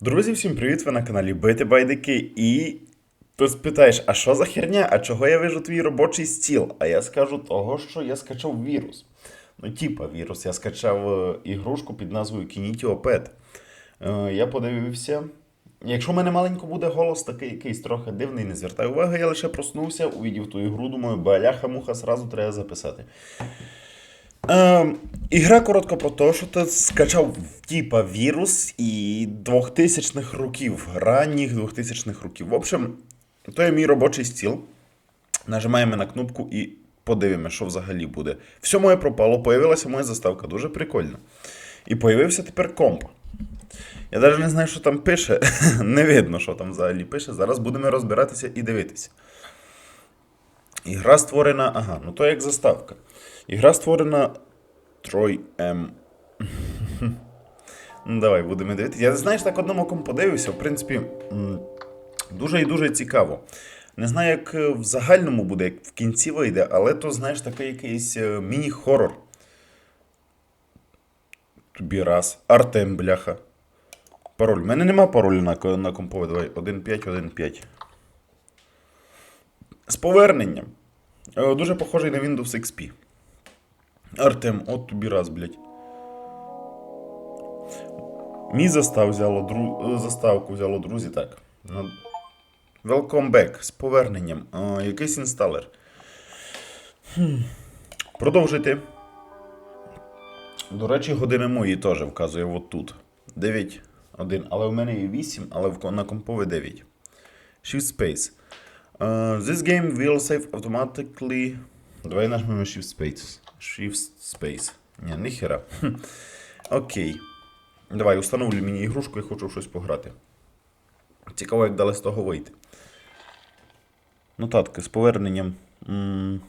Друзі, всім привіт! Ви на каналі Бити Байдики. І ти спитаєш, а що за херня? А чого я вижу твій робочий стіл? А я скажу того, що я скачав вірус. Ну, типа вірус, я скачав е, ігрушку під назвою Kinitio. Е, я подивився. Якщо в мене маленько буде голос, такий якийсь трохи дивний, не звертай уваги, я лише проснувся, увидів ту ігру, думаю, баляха-муха, сразу треба записати. Е, ігра коротко про те, що ти скачав типа вірус і 2000-х років, ранніх 2000-х років. В общем, то є мій робочий стіл. Нажимаємо на кнопку і подивимося, що взагалі буде. Все моє пропало, появилася моя заставка, дуже прикольно. І появився тепер комп. Я навіть не знаю, що там пише. не видно, що там взагалі пише. Зараз будемо розбиратися і дивитися. Ігра створена. Ага, ну то як заставка. Ігра створена Трой М. ну, давай, будемо дивитися. Я знаєш, так одному оком подивився. В принципі, дуже і дуже цікаво. Не знаю, як е, в загальному буде, як в кінці вийде, але то, знаєш, такий якийсь е, міні-хорор. Тобі раз. Артем, бляха. Пароль. У мене нема паролю на, на компове. Давай. 1.5.1.5. З поверненням. Е, Дуже похожий на Windows XP. Артем, от тобі раз, блядь. Мій застав взяло дру... е, заставку взяло друзі, так. Welcome back з поверненням. Е, якийсь інсталер. Хм. Продовжити. До речі, години мої теж вказує от тут. 9, 1. Але в мене є 8, але на компове 9. Shift Space. Uh, this game will save automatically. Давай нажмемо Shift Space. Shift Space. Ні, ніхера. Окей. Давай, установлю мені ігрушку, я хочу щось пограти. Цікаво, як дали з того вийти. Нотатки з поверненням. М,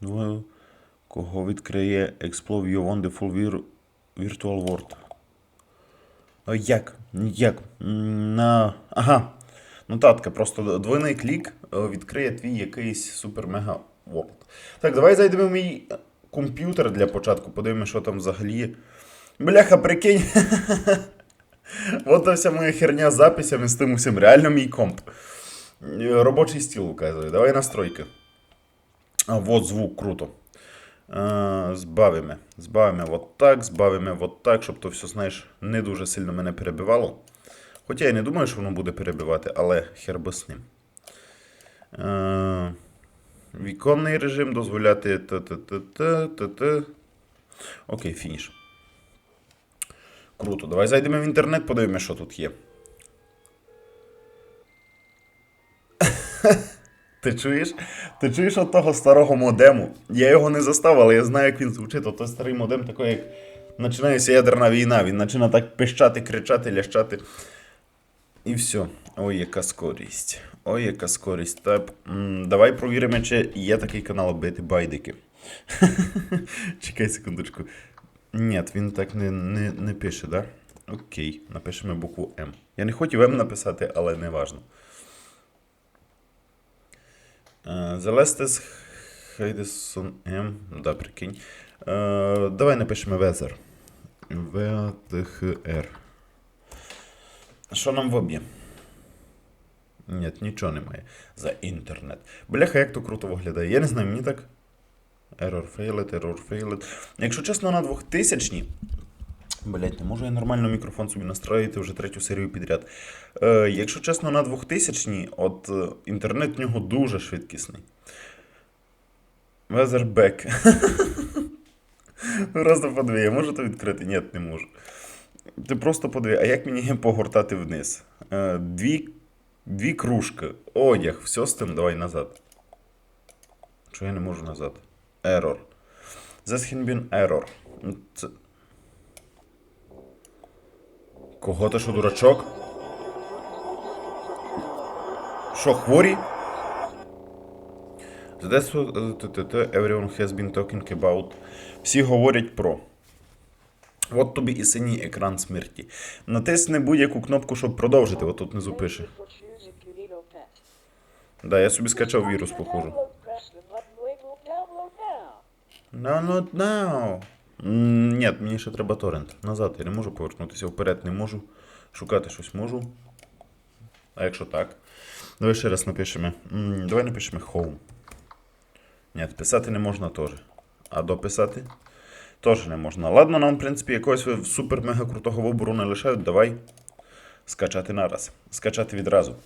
ну, Кого відкриє Explore Your Wonderful Vir- Virtual World? А Як? Як? На... Ага. Нотатка, просто двойний клік е, відкриє твій якийсь супер-мега World. Так, давай зайдемо в мій е, комп'ютер для початку, подивимося, що там взагалі. Бляха, прикинь. От вся моя херня з записями з тим усім. Реально мій комп. Е, Робочий стіл указує. Давай настройки. А, вот звук, круто. Е, збавимо. Збавимо вот так, збавимо вот так, щоб то все, знаєш, не дуже сильно мене перебивало. Хоча я не думаю, що воно буде перебивати, але хер би з ним. Е, віконний режим дозволяти. та-та-та-та-та-та. Окей, фініш. Круто. Давай зайдемо в інтернет, подивимося, що тут є. Ти чуєш? Ти чуєш от того старого модему? Я його не застав, але я знаю, як він звучить. Ото старий модем такий, як починається ядерна війна. Він починає так пищати, кричати, лящати. І все. Ой, яка скорість. Ой, яка скорість. Так, м, давай провіримо, чи є такий канал бити байдики. Чекай секундочку. Ні, він так не, не, не пише, да? Окей, напишемо букву М. Я не хотів М написати, але не важно. Е, Залестес Хайдесон М. Да, прикинь. Е, давай напишемо Везер. ВТХР. Що нам воб'є? Ні, нічого немає. За інтернет. Бляха, як то круто виглядає. Я не знаю, мені так. Error failed, error failed. Якщо чесно, на 2000 Блять, не можу я нормально мікрофон собі настроїти вже третю серію підряд. Е, якщо чесно, на 2000 от е, інтернет в нього дуже швидкісний. Везербек. Просто подиви, я можу то відкрити? Ні, не можу. Ти просто подиви, а як мені погортати вниз? Е, дві, дві кружки, одяг, все з тим, давай назад. Що я не можу назад? Error. This has been error. Ну, Це... Кого ти що, дурачок? Що, хворі? That's t- everyone has been talking about. Всі говорять про. От тобі і синій екран смерті. Натисни будь-яку кнопку, щоб продовжити. От тут внизу пише. For choosing Cunito Pet. Да, я собі скачав вірус, button labeled download now. Ні, мені ще треба торрент. Назад я не можу повернутися, вперед не можу. Шукати щось можу. А якщо так? Давай ще раз напишемо. Давай напишемо home. Ні, писати не можна теж. А дописати? Теж не можна. Ладно, нам, в принципі, якогось супер-мега крутого вибору не лишають. Давай скачати нараз. Скачати відразу.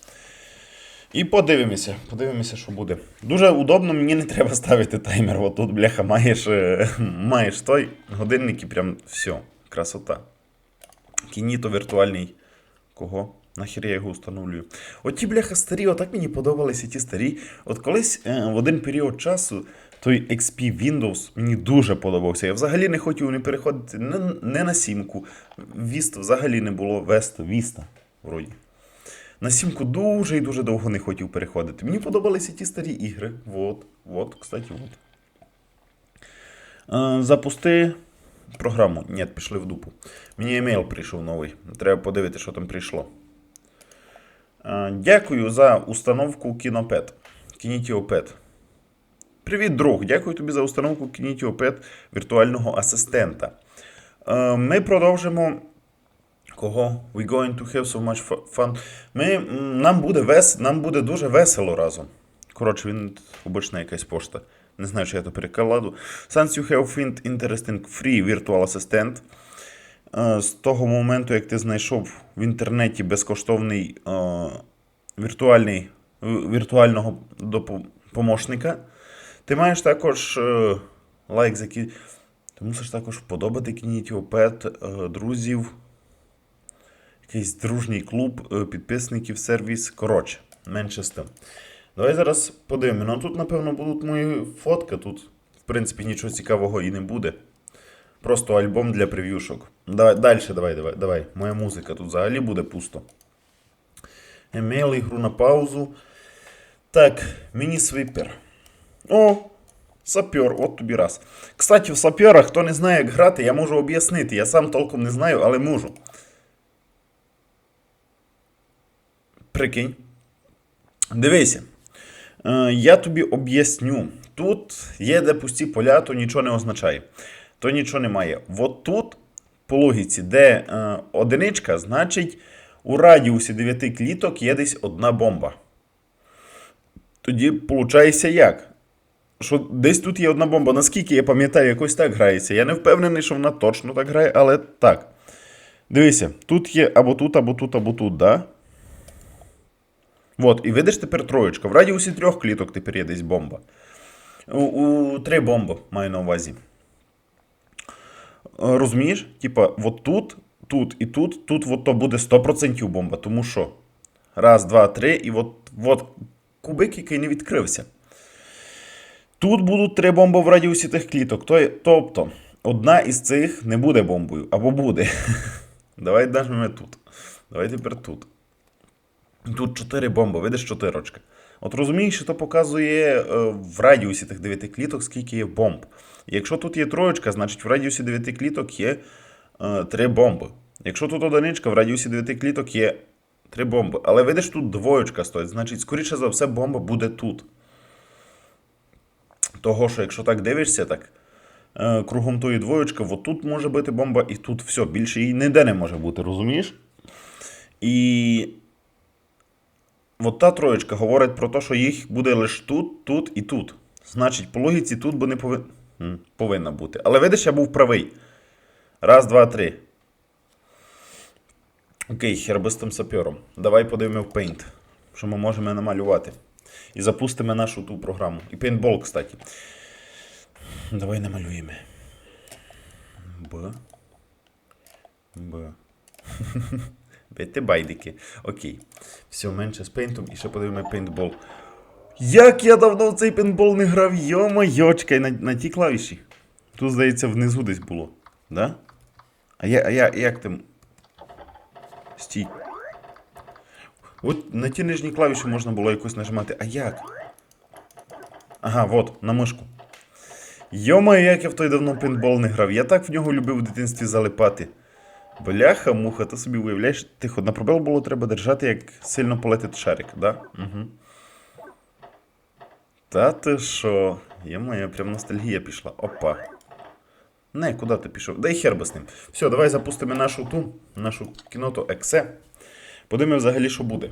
І подивимося, подивимося, що буде. Дуже удобно, мені не треба ставити таймер. От тут, бляха, маєш, е, маєш той годинник і прям все. Красота. Кініто віртуальний. Кого? Нахер я його встановлюю. От ті бляха старі, отак мені подобалися ті старі. От колись е, в один період часу той XP Windows мені дуже подобався. Я взагалі не хотів не переходити не, на сімку. Віст взагалі не було веста, віста. Вроді. На сімку дуже і дуже довго не хотів переходити. Мені подобалися ті старі ігри. Вот, вот, кстати, вот. Е, запусти програму. Ні, пішли в дупу. Мені емейл прийшов новий. Треба подивитися, що там прийшло. Е, Дякую за установку Кінопет. Кінітіопет. Привіт, друг! Дякую тобі за установку Кінітіопет віртуального асистента. Е, Ми продовжимо. Кого? We going to have so much fun. Ми, нам, буде вес, нам буде дуже весело разом. Коротше, він обична якась пошта. Не знаю, чи я то перекладу. Since you have found interesting free virtual assistant. Е, З того моменту, як ти знайшов в інтернеті безкоштовний е, віртуальний, віртуального помощника, ти маєш також е, лайк за. Ти мусиш також вподобати Кінітіопет, друзів, якийсь дружній клуб е, підписників, сервіс. Коротше, менше з тим. Давай зараз подивимо. Ну тут, напевно, будуть мої фотки. Тут, в принципі, нічого цікавого і не буде. Просто альбом для прев'юшок. Давай, далі, давай, давай, давай. Моя музика тут взагалі буде пусто. Емейл, ігру на паузу. Так, міні-свіпер. О, сапер, от тобі раз. Кстати, в сапера, хто не знає, як грати, я можу об'яснити. Я сам толком не знаю, але можу. Прикинь. Дивися. Е, я тобі об'ясню. Тут є де пусті поля, то нічого не означає. То нічого немає. От тут, по логіці, де е, одиничка, значить у радіусі 9 кліток є десь одна бомба. Тоді виходить як? Що десь тут є одна бомба. Наскільки я пам'ятаю, якось так грається. Я не впевнений, що вона точно так грає, але так. Дивися, тут є або тут, або тут, або тут, да? От, і видиш тепер троєчка. В радіусі трьох кліток тепер є десь бомба. У, у три бомби маю на увазі. Е, Розумієш? Типа, от тут, тут і тут, тут от то буде 100% бомба. Тому що. Раз, два, три, і от, от кубик, який не відкрився. Тут будуть три бомби в радіусі тих кліток. То- Тобто, одна із цих не буде бомбою, або буде. Давай нажмемо тут. Давай тепер тут. Тут 4 бомби, видиш 4 очки. От розумієш, що то показує е, в радіусі тих 9 кліток, скільки є бомб. Якщо тут є троєчка, значить в радіусі 9 кліток є е, 3 бомби. Якщо тут одиничка, в радіусі 9 кліток є 3 бомби. Але видиш, тут двоєчка стоїть, значить, скоріше за все, бомба буде тут. Того, що якщо так дивишся, так е, кругом тої двоєчки, от тут може бути бомба, і тут все, більше її ніде не може бути, розумієш? І От та троєчка говорить про те, що їх буде лише тут, тут і тут. Значить, по логіці тут би не пови... Повинна бути. Але видиш, я був правий. Раз, два, три. Окей, хер би сапером. Давай подивимо в Paint, що ми можемо намалювати. І запустимо нашу ту програму. І Paintball, кстати. Давай намалюємо. Б. Б. Бити байдики. Окей. Все, менше з пейнтом і ще подивимо пейнтбол. Як я давно в цей пейнтбол не грав, йо-моє, на, на тій клавіші. Тут, здається, внизу десь було. Да? А я, а я як там. Стій. От на ті нижні клавіші можна було якось нажимати. А як? Ага, от, на мишку. Йо-моє, як я в той давно пейнтбол не грав. Я так в нього любив в дитинстві залипати. Бляха, муха, ти собі уявляєш, тихо, на пробел було треба держати, як сильно полетить шарик, да? Угу. Та ти що? Є моя, прям ностальгія пішла. Опа. Не, куди ти пішов? Дай хер би з ним. Все, давай запустимо нашу ту, нашу кіноту Ексе. Подивимо взагалі, що буде.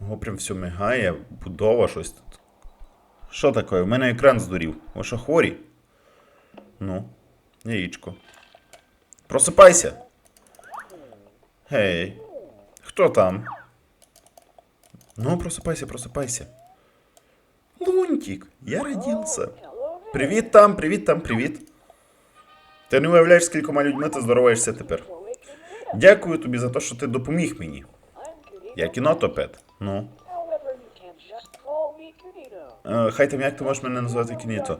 Ого, прям все мигає, будова, щось тут. Що таке? У мене екран здурів. Ви що хворі? Ну, яєчко. Просипайся. Гей. Хто там? Ну, просипайся, просипайся. Лунтик, я родился. Привіт там, привіт там, привіт. Ти не уявляєш, з кількома людьми ти здороваєшся тепер. Дякую тобі за те, що ти допоміг мені. Я кінотопед. Ну. Е, хай там як ти можеш мене назвати Кініто.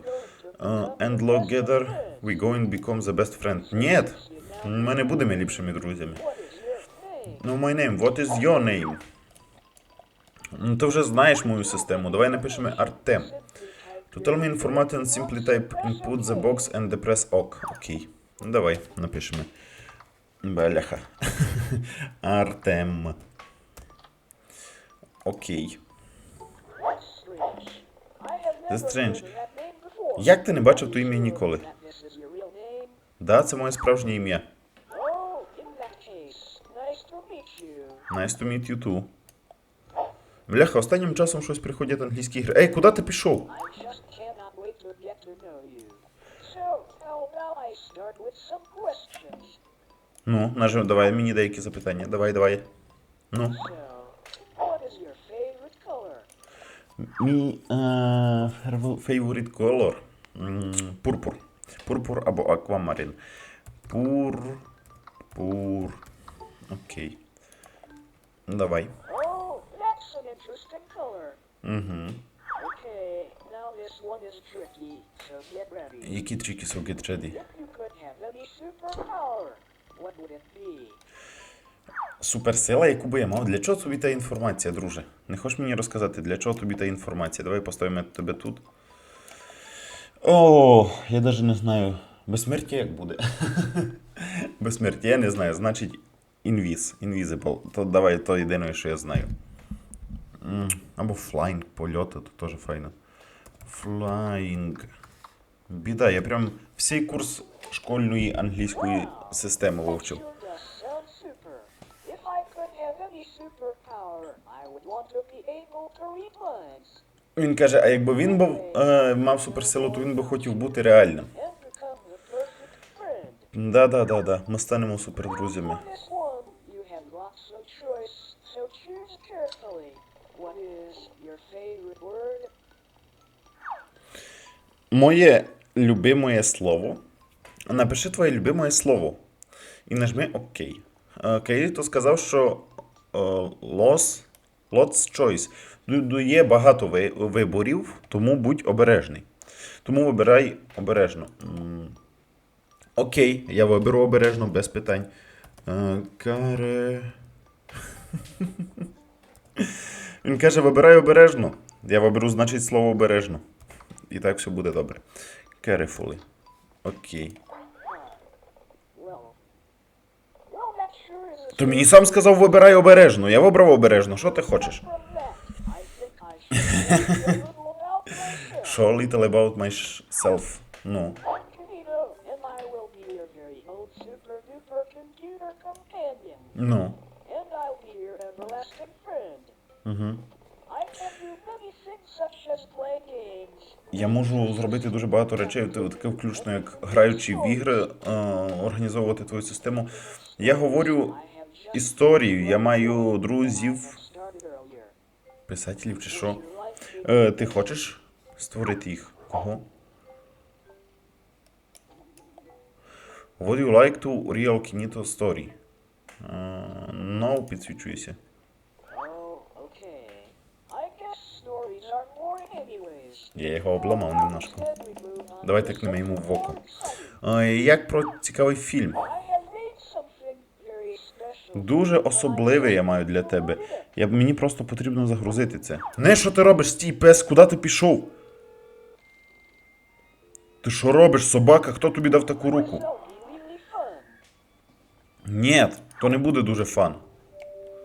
Е, and together we going become the best friend. Ні, ми не будемо ліпшими друзями. What is your name? Ну, my name, what is your name? Ну, ти вже знаєш мою систему. Давай напишемо Артем. To tell me information, simply type input the box and the press OK. Окей. Ну, давай, напишемо. Бляха. Артем. Окей. That's strange. I have That's never strange. Як ти не бачив то ім'я ніколи? Да, це моє справжнє ім'я. Oh, nice to meet you. Too. Бляха, останнім часом щось приходять англійські ігри. Ей, куди ти пішов? Ну, нажми, давай мені деякі запитання. Давай, давай. Ну. Мій uh, favorite color. Пурпур. Пурпур або аквамарин. Пур. Пур. Окей. Давай. Угу. Які трики so get ready? Суперсила, яку би я мав. Для чого тобі та інформація, друже? Не хочеш мені розказати, для чого тобі та інформація? Давай поставимо тебе тут. О, я навіть не знаю. Безсмертя як буде? Безсмертя, я не знаю. Значить, інвіз, invisible. То давай то єдине, що я знаю. Або flying, польоти, то теж файно. Flying. Біда, я прям всій курс школьної англійської системи вивчив. If I could have any superpower, I would want to be able to read minds Він каже, а якби він був, е, мав суперсилу, то він би хотів бути реальним. and become the perfect friend. Да, да, да, да. Ми станемо супердрузями. Моє любимое слово. Напиши твоє любимое слово. І нажми ОК. Е, Каїто сказав, що е, lots choice. Є багато виборів, тому будь обережний. Тому вибирай обережно. Окей, я виберу обережно, без питань. Е, Каре. Він каже, вибирай обережно. Я виберу, значить, слово обережно. І так все буде добре. Carefully. Окей. То мені сам сказав, вибирай обережно. Я вибрав обережно. Що ти хочеш? A little about myself. Ну. Ну. Угу. Я можу зробити дуже багато речей, таке включно, як граючи в ігри, е, організовувати твою систему. Я говорю історію, я маю друзів, писателів чи що. Е, ти хочеш створити їх? Кого? Would you like to real Kinito story? Е, no. Oh, anyways. Я його обламав немножко. Instead, we move on Давай to тикнемо йому в око. Е, як про цікавий фільм? Дуже особливе я маю для тебе. Я, мені просто потрібно загрузити це. Не, що ти робиш, стій, пес, куди ти пішов? Ти що робиш, собака? Хто тобі дав таку руку? Ні, то не буде дуже фан.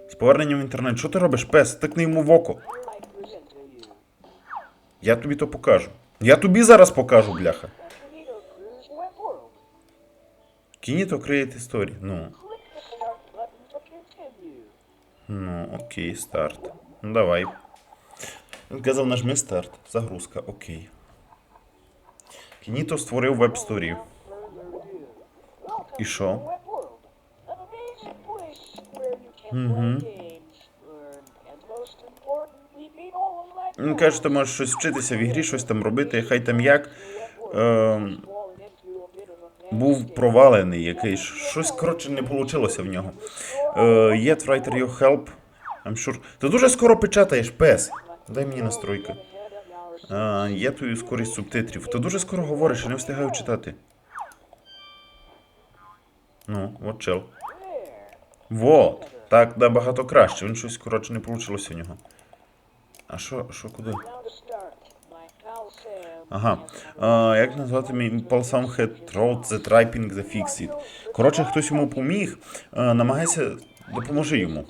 З поверненням в інтернет, що ти робиш, пес? Тикни йому в око. Я тобі то покажу. Я тобі зараз покажу, бляха. Кініто Create Story. Ну, ну, окей, старт. Ну, давай. Він казав, нажми старт. Загрузка, окей. Кініто створив веб-сторію. І що? my Він каже, ти можеш щось вчитися в ігрі, щось там робити, хай там як. Ем, був провалений якийсь. Щось, коротше, не вийшло в нього. Е, yet writer your help. I'm sure. Ти дуже скоро печатаєш, пес. Дай мені настройки. А, є твою скорість субтитрів. Ти дуже скоро говориш, я не встигаю читати. Ну, от чел. Вот. Так набагато краще. Він щось, коротше, не вийшло в нього. А що, що куди? Ага. А, як назвати мій Pulsam Head Road The Triping The Fix It? Коротше, хтось йому поміг. Намагайся, допоможи йому.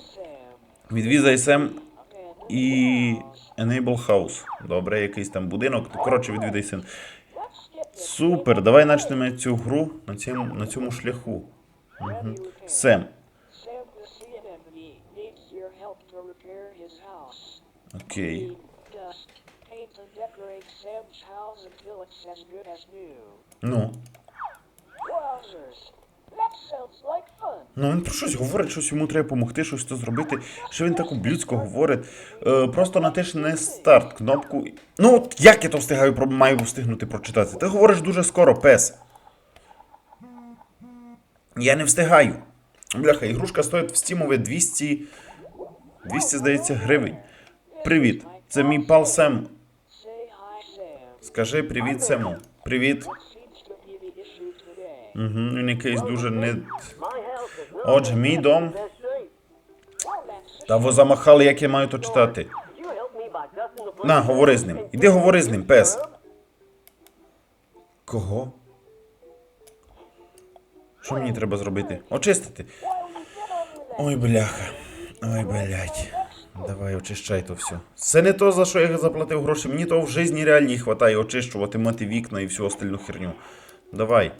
Відвізай Сем і Enable House. Добре, якийсь там будинок. Коротше, відвідай син. Супер, давай почнемо цю гру на цьому, на цьому шляху. Угу. Сем. Sam Ну. Ну, він про щось говорить, щось йому треба допомогти, щось то зробити. Що він так ублюдсько говорить. Е, просто натисни старт кнопку. Ну, от як я то встигаю, маю встигнути прочитати? Ти говориш дуже скоро, пес. Я не встигаю. Бляха, ігрушка стоїть в стімові 200. 200, здається, гривень. Привіт, це мій пал Сем. Скажи привіт Сему. Привіт. Угу, він якийсь дуже не. Отже, мій дом. Та ви замахали, як я маю то читати. На, говори з ним. Іди говори з ним, пес. Кого? Що мені треба зробити? Очистити. Ой, бляха. Ой, блядь. Давай, очищай то все. Це не то, за що я заплатив гроші. Мені того в житті реальній хватає очищувати, мити вікна і всю остальну херню. Давай.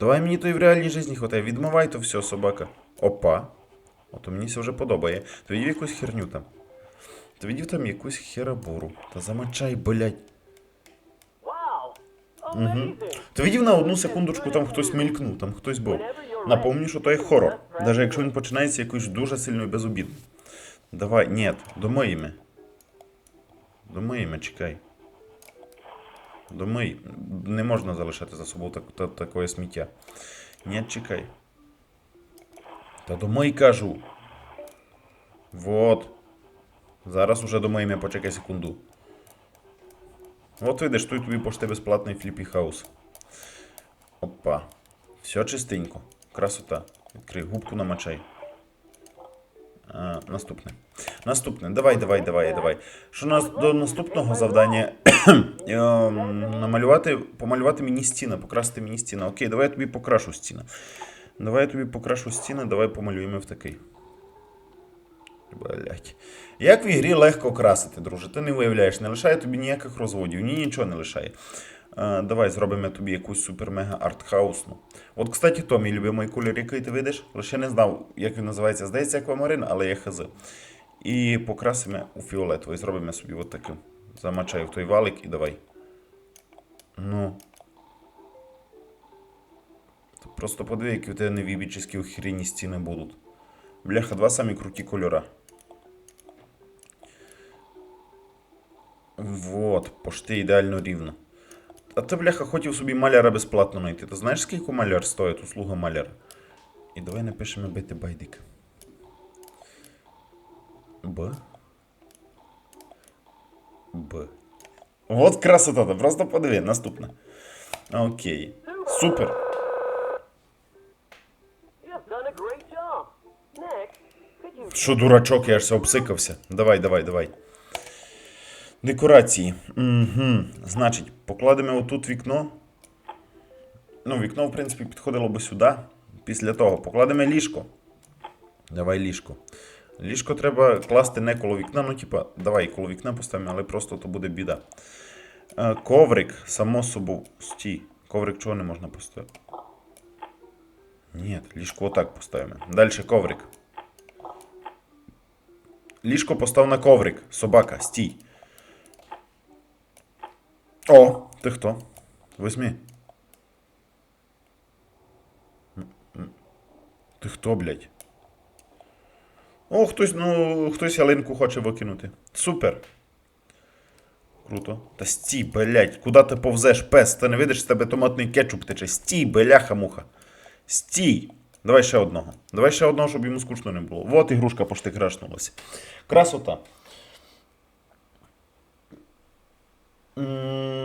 Давай мені то і в реальній житті хватає. Відмивай то все, собака. Опа. Ото мені це вже подобає. То відів якусь херню там. То відів там якусь херабуру. Та замочай, блядь. Wow. Amazing. То відів на одну секундочку там хтось мелькнув, там хтось був. Напомню, що то є хорор. Навіть якщо він починається якось дуже сильно і безобідно. Давай, ні, домиємо. Домиємо, чекай. Домий. Не можна залишати за собою так, та, такое сміття. Ні, чекай. Та домий кажу. Вот. Зараз уже домиємо, почекай секунду. От видиш, тут тобі пошти безплатний фліпі хаус. Опа. Все чистенько. Красота. Відкрий губку намачай. А, наступне. Наступне. Давай, давай, давай, давай. Що нас до наступного завдання? Ем, намалювати, помалювати мені стіна, покрасити мені стіна. Окей, давай я тобі покрашу стіна. Давай я тобі покрашу стіни, давай помалюємо в такий. Блять. Як в ігрі легко красити, друже. Ти не виявляєш, не лишає тобі ніяких розводів, ні нічого не лишає. Давай зробимо тобі якусь супер-мега артхаусну. От, кстати, то мій любимий колір, який ти видиш. Лише не знав, як він називається. Здається, аквамарин, але я хз. І покрасимо у фіолетовий. Зробимо собі от таким. Замачаю в той валик і давай. Ну. Просто подиви, які у тебе невібічні охеренні стіни будуть. Бляха, два самі круті кольора. Вот, пошти ідеально рівно. А ти, бляха, хотів собі маляра безплатно знайти. Ти знаєш, скільки маляр стоїть, услуга маляра? І давай напишемо бити байдик. Б. Б. От красота, просто подиви, наступне. Окей. Супер. Що дурачок, я все обсикався. Давай, давай, давай. Декорації. Угу. Значить, покладемо отут вікно. Ну, вікно, в принципі, підходило би сюди. Після того покладемо ліжко. Давай ліжко. Ліжко треба класти не коло вікна, ну типа, давай коло вікна поставимо, але просто то буде біда. Е, коврик, само собою. Стій. Коврик чого не можна поставити? Ні, ліжко отак поставимо. Далі коврик. Ліжко постав на коврик. Собака, стій. О, ти хто? М. Ти хто, блядь? О, хтось, ну, хтось ялинку хоче викинути. Супер. Круто. Та стій, блядь, куди ти повзеш, пес? Ти не видиш, з тебе томатний кетчуп тече. Стій, бляха-муха. Стій. Давай ще одного. Давай ще одного, щоб йому скучно не було. Вот ігрушка пошти крашнулася. Красота. М,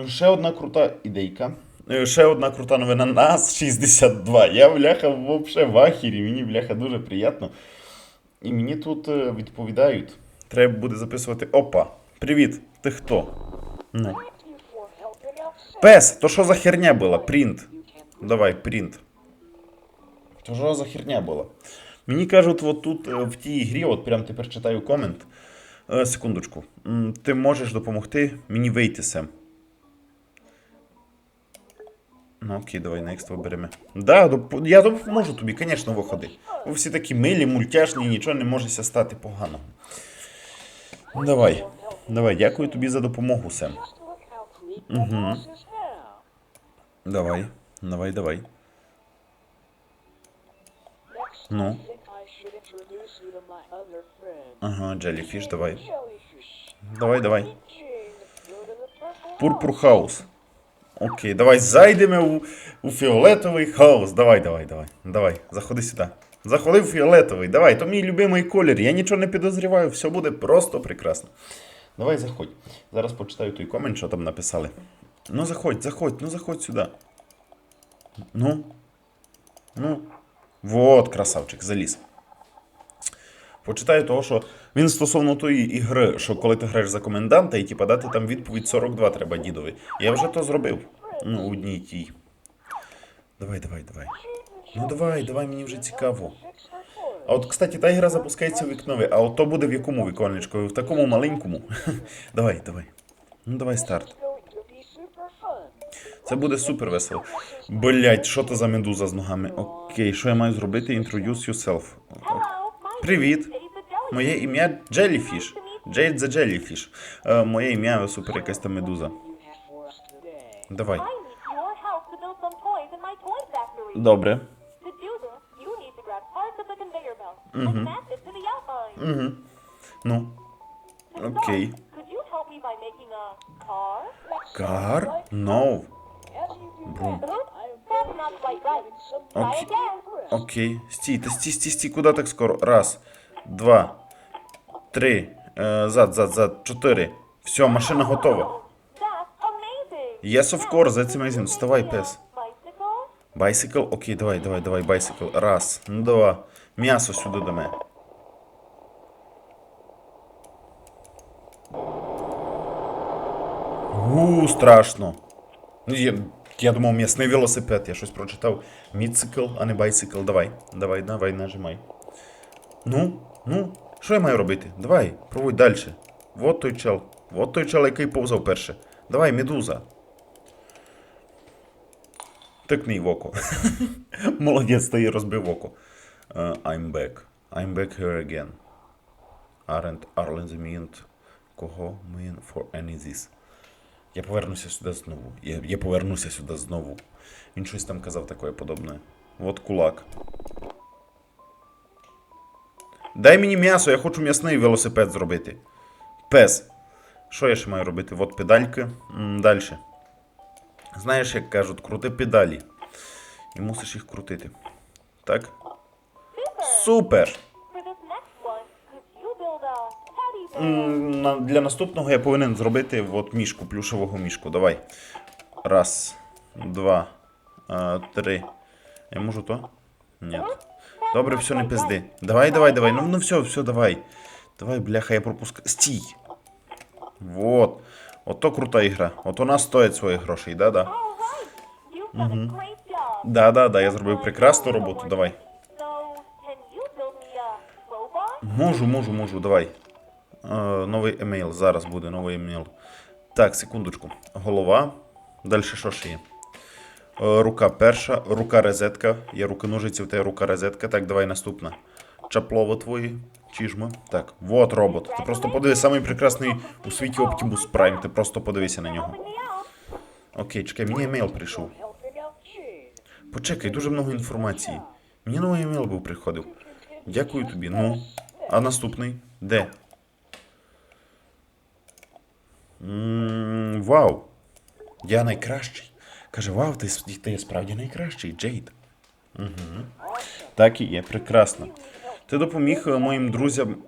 Ще одна крута ідейка. Е, Ще одна крута новина. Нас 62. Я, бляха, вообще в ахірі. Мені, бляха, дуже приємно. І мені тут е, відповідають. Треба буде записувати. Опа. Привіт. Ти хто? Sam. Пес, то що за херня була? Принт. Давай, принт. То що за херня була? Мені кажуть, от тут е, в тій грі, от прям тепер читаю комент. Е, секундочку. Ти можеш допомогти мені вийти Сем. Ну окей, давай next виберемо. Да, доп... я допоможу тобі, звісно, виходи. Ви всі такі милі, мультяшні, нічого не можеся стати поганого. Давай. Давай, дякую тобі за допомогу, Сем. now. Давай, давай, давай. Ну. I think I should introduce you to my other friend. Ага, Джеліфіш, давай. Давай, давай. Пурпур хаус. Окей, давай зайдемо у, у фіолетовий хаус. Давай, давай, давай. Давай, заходи сюди. Заходи в фіолетовий. Давай, то мій любимий колір. Я нічого не підозріваю, все буде просто прекрасно. Давай, заходь. Зараз почитаю той комент, що там написали. Ну, заходь, заходь, ну заходь сюди. Ну. Ну. Вот, красавчик, заліз. Почитаю того, що він стосовно тої ігри, що коли ти граєш за коменданта і типа дати там відповідь 42 треба дідові. Я вже то зробив. Ну, у одній тій. Давай, давай, давай. Ну давай, давай, мені вже цікаво. А от, кстати, та ігра запускається у вікнові, а от то буде в якому віконечку? В такому маленькому. давай, давай. Ну давай старт. Це буде супер весело. Блять, що то за медуза з ногами? Окей, що я маю зробити? Introduce yourself. Привіт. Моє ім'я. Jade the Jellyfish. Е, моє ім'я супер якась там медуза. Давай. Добре. Outline. Угу. Ну. Car? Кар? No. Okay. again. Окей. Стій, стій, стій, стій, куди так скоро? Раз, два, три, е, зад, зад, зад, чотири. Все, машина готова. Yes, of course, that's amazing. Вставай, пес. Байсикл? Окей, давай, давай, давай, байсикл. Раз, ну два. М'ясо сюди до мене. У, страшно. Ну, Я, я думав, м'ясний велосипед, я щось прочитав. Міцикл, а не байсикл. Давай, давай, давай, нажимай. Ну, ну, що я маю робити? Давай, проводь далі. Вот той чел. Вот той чел, який повзав перше. Давай, медуза. Тикни в око. Молодець, ти розбив око. Е, I'm back. I'm back here again. Aren't Arlen meant кого mean for any this. Я повернуся сюди знову. Я, я повернуся сюди знову. Він щось там казав таке подобне. Вот кулак. Дай мені м'ясо, я хочу м'ясний велосипед зробити. Пес. Що я ще маю робити? Вот педальки. Далі. Знаєш, як кажуть, крути педалі. І мусиш їх крутити. Так? Супер! Для наступного я повинен зробити от мішку, плюшевого мішку. Давай. Раз, два, три. Я можу то? Ні. Добре, все, не пизди. Давай, давай, давай. Ну, ну все, все, давай. Давай, бляха, я пропускаю. Стій! Вот. Ото крута ігра. От вона стоїть своїх грошей, да-да. Job. Да, да, да, я зробив прекрасну роботу. Давай. Можу, можу, можу, давай. Е, новий емейл. Зараз буде новий емейл. Так, секундочку. Голова. Далі що ще є? Е, рука перша, рука розетка. Є руки ножиці, в тебе рука розетка. Так, давай наступна. Чаплово твої. Чижма. Так, вот робот. Ти просто подивись, самий прекрасний у світі Optimus Prime. Ти просто подивися на нього. Окей, чекай, мені емейл прийшов. Почекай, дуже много інформації. Мені новий емейл був приходив. Дякую тобі. Ну. А наступний? Де? м вау. Я найкращий. Каже, вау, ти, ти справді найкращий, Джейд. Угу. Так і є, прекрасно. Ти допоміг е, моїм друзям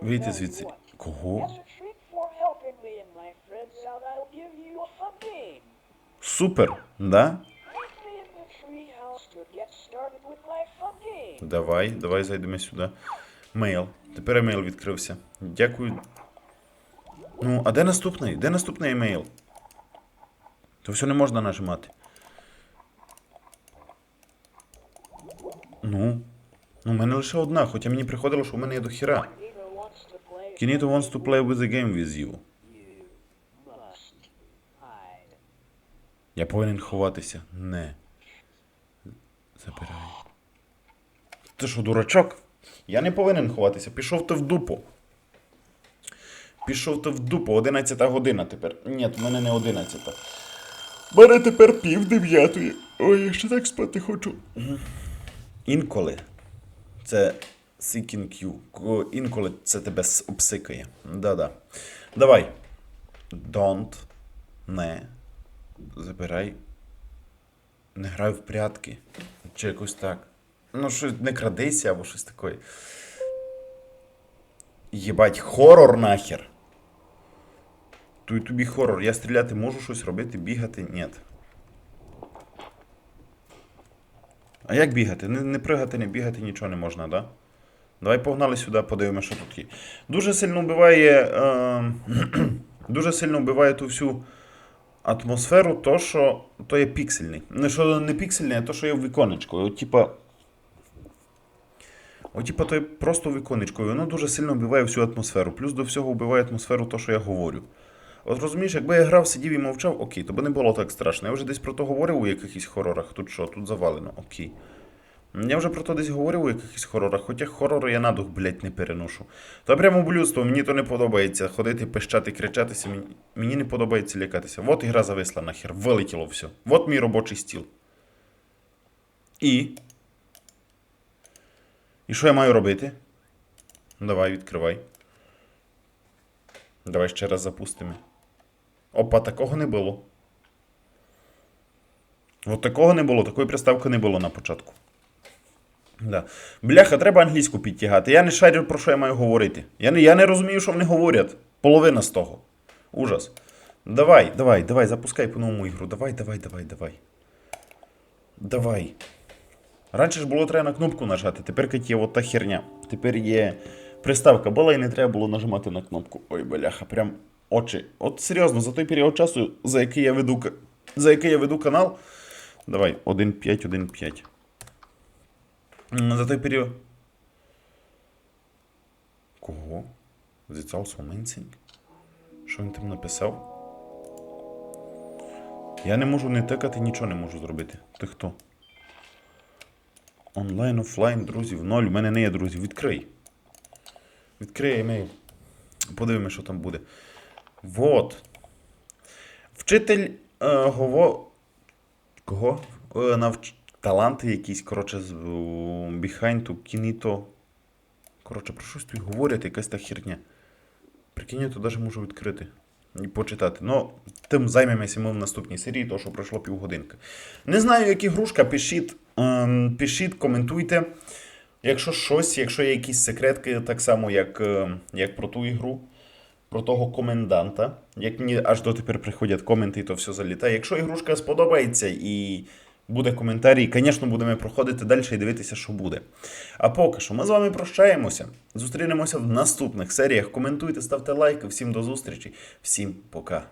вийти звідси. Кого? Супер, да? Давай, давай зайдемо сюди. Мейл. Тепер емейл відкрився. Дякую. Ну, а де наступний? Де наступний емейл? То все не можна нажимати. Ну. Ну, в мене лише одна, хоча мені приходило, що в мене є до хіра. Kinito wants to play with the game with you. Я повинен ховатися. Не. Забирай. Ти що, дурачок? Я не повинен ховатися. Пішов ти в дупу. Пішов ти в дупу. 11 година тепер. Ні, в мене не 11. Мене тепер пів дев'ятої. Ой, я ще так спати хочу. Інколи це seeking you. Інколи це тебе обсикає. Да-да. Давай. Don't. Не. Забирай. Не грай в прятки. Чи якось так. Ну, щось не крадися або щось таке. Єбать, хорор нахер. Туй тобі хорор. Я стріляти можу щось робити, бігати? Ні. А як бігати? Не, не пригати, не бігати, нічого не можна, да? Давай погнали сюди, подивимося, що тут є. Дуже сильно вбиває. Е, дуже сильно вбиває ту всю атмосферу, то, що то є піксельний. Не що не піксельний, а то, що є в віконечку. От, типа. От, типа, то є просто віконечко. І воно дуже сильно вбиває всю атмосферу. Плюс до всього вбиває атмосферу, то, що я говорю. От розумієш, якби я грав, сидів і мовчав, окей, то би не було так страшно. Я вже десь про то говорив у якихось хорорах. Тут що, тут завалено, окей. Я вже про то десь говорив у якихось хорорах, хоча хорори я на дух, блядь, не переношу. То прямо блюдство, мені то не подобається. Ходити, пищати, кричатися, мені, мені не подобається лякатися. Вот ігра зависла нахер, вилетіло все. Вот мій робочий стіл. І. І що я маю робити? Давай, відкривай. Давай ще раз запустимо. Опа, такого не було. От такого не було, такої приставки не було на початку. Да. Бляха, треба англійську підтягати. Я не шарю, про що я маю говорити. Я не, я не розумію, що вони говорять. Половина з того. Ужас. Давай, давай, давай, запускай по новому ігру. Давай, давай, давай, давай. Давай. Раніше ж було треба на кнопку нажати, тепер як є от та херня. Тепер є приставка була і не треба було нажимати на кнопку. Ой, бляха, прям очі. От серйозно, за той період часу, за який я веду, за який я веду канал. Давай, 1.5, 1.5. М, За той період. Кого? That's also amazing? Що він там написав? Я не можу не тикати, нічого не можу зробити. Ти хто? Онлайн, офлайн, друзів, ноль. У мене не є друзів. Відкрий. Відкрий емейл. Подивимось, що там буде. Вот. Вчитель е, гово... Кого? Е, навч... Таланти якісь, коротше, з у, behind to Коротше, про щось тут говорять, якась та херня. Прикинь, я то навіть можу відкрити і почитати. Ну, тим займемося ми в наступній серії, то що пройшло півгодинки. Не знаю, як ігрушка, пишіть, ем, пишіть, коментуйте. Якщо щось, якщо є якісь секретки, так само, як, е, як про ту ігру, про того коменданта. Як мені аж дотепер приходять коменти, то все залітає. Якщо ігрушка сподобається і буде коментарі, звісно, будемо проходити далі і дивитися, що буде. А поки що ми з вами прощаємося. Зустрінемося в наступних серіях. Коментуйте, ставте лайки. Всім до зустрічі, всім пока.